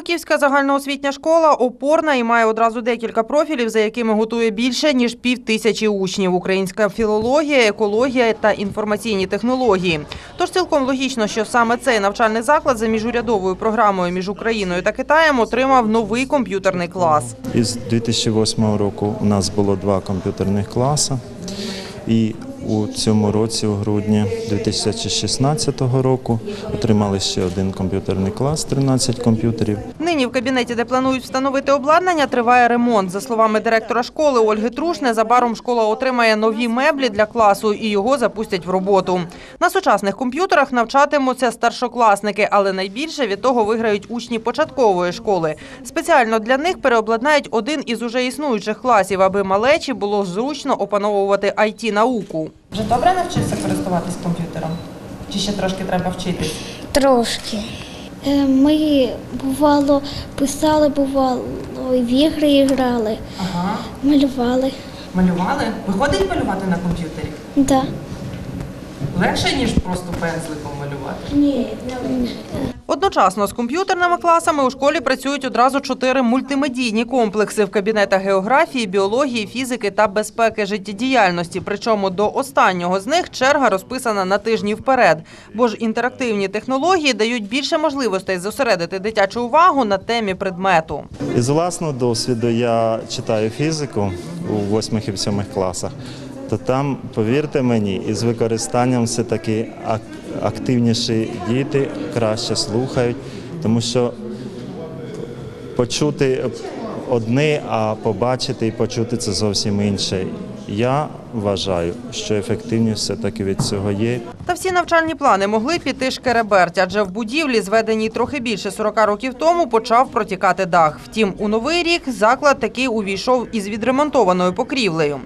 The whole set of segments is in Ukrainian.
Куликівська загальноосвітня школа опорна і має одразу декілька профілів, за якими готує більше ніж пів тисячі учнів: українська філологія, екологія та інформаційні технології. Тож цілком логічно, що саме цей навчальний заклад за міжурядовою програмою між Україною та Китаєм отримав новий комп'ютерний клас. Із 2008 року у нас було два комп'ютерних класи, і у цьому році, у грудні 2016 року, отримали ще один комп'ютерний клас, 13 комп'ютерів. Нині в кабінеті, де планують встановити обладнання, триває ремонт. За словами директора школи Ольги Труш, незабаром школа отримає нові меблі для класу і його запустять в роботу. На сучасних комп'ютерах навчатимуться старшокласники, але найбільше від того виграють учні початкової школи. Спеціально для них переобладнають один із уже існуючих класів, аби малечі було зручно опановувати it науку. Вже добре навчився користуватись комп'ютером? Чи ще трошки треба вчитись? Трошки. Е, Ми бувало писали, бувало в ігри грали, Ага. малювали. Малювали? Виходить малювати на комп'ютері? Да. Легше, ніж просто пензликом малювати. Ні, Одночасно з комп'ютерними класами у школі працюють одразу чотири мультимедійні комплекси в кабінетах географії, біології, фізики та безпеки життєдіяльності. Причому до останнього з них черга розписана на тижні вперед. Бо ж інтерактивні технології дають більше можливостей зосередити дитячу увагу на темі предмету. Із власного досвіду я читаю фізику у 8 і 7 класах, то там, повірте мені, із використанням все-таки ак- активніші діти краще слухають, тому що почути одне, а побачити і почути це зовсім інше. Я вважаю, що ефективність все-таки від цього є. Та всі навчальні плани могли піти шкереберть, адже в будівлі, зведеній трохи більше 40 років тому, почав протікати дах. Втім, у новий рік заклад таки увійшов із відремонтованою покрівлею.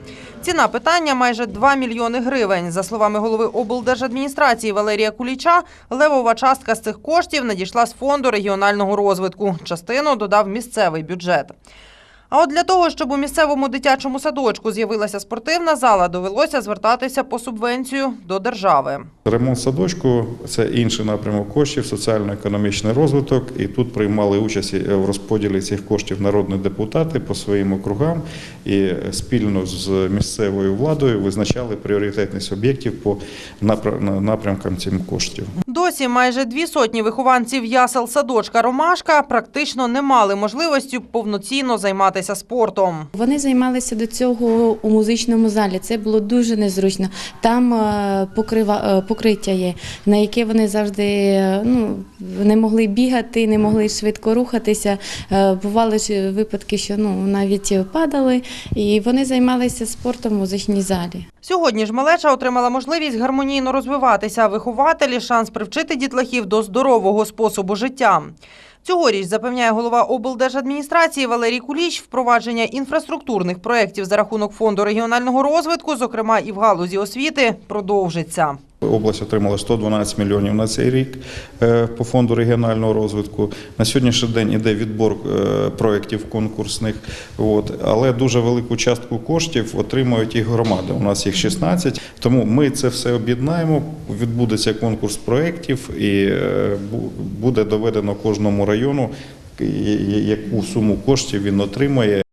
Ціна питання майже 2 мільйони гривень. За словами голови облдержадміністрації Валерія Куліча, левова частка з цих коштів надійшла з фонду регіонального розвитку. Частину додав місцевий бюджет. А от для того, щоб у місцевому дитячому садочку з'явилася спортивна зала, довелося звертатися по субвенцію до держави. Ремонт садочку це інший напрямок коштів, соціально-економічний розвиток. І тут приймали участь в розподілі цих коштів народні депутати по своїм округам і спільно з місцевою владою визначали пріоритетність об'єктів по напрямкам цим коштів. Досі майже дві сотні вихованців ясел садочка Ромашка практично не мали можливості повноцінно займатися спортом. Вони займалися до цього у музичному залі. Це було дуже незручно. Там е, покрива, е, покриття є, на яке вони завжди ну, не могли бігати, не могли швидко рухатися. Е, Бували ж випадки, що ну, навіть падали, і вони займалися спортом у музичній залі. Сьогодні ж малеча отримала можливість гармонійно розвиватися. а Вихователі шанс привчити дітлахів до здорового способу життя. Цьогоріч запевняє голова облдержадміністрації Валерій Куліч, впровадження інфраструктурних проєктів за рахунок фонду регіонального розвитку, зокрема і в галузі освіти, продовжиться. Область отримала 112 мільйонів на цей рік е, по фонду регіонального розвитку. На сьогоднішній день іде відбор е, проєктів конкурсних, от, але дуже велику частку коштів отримують і громади. У нас їх 16, тому ми це все об'єднаємо. Відбудеться конкурс проєктів і е, буде доведено кожному району, яку суму коштів він отримає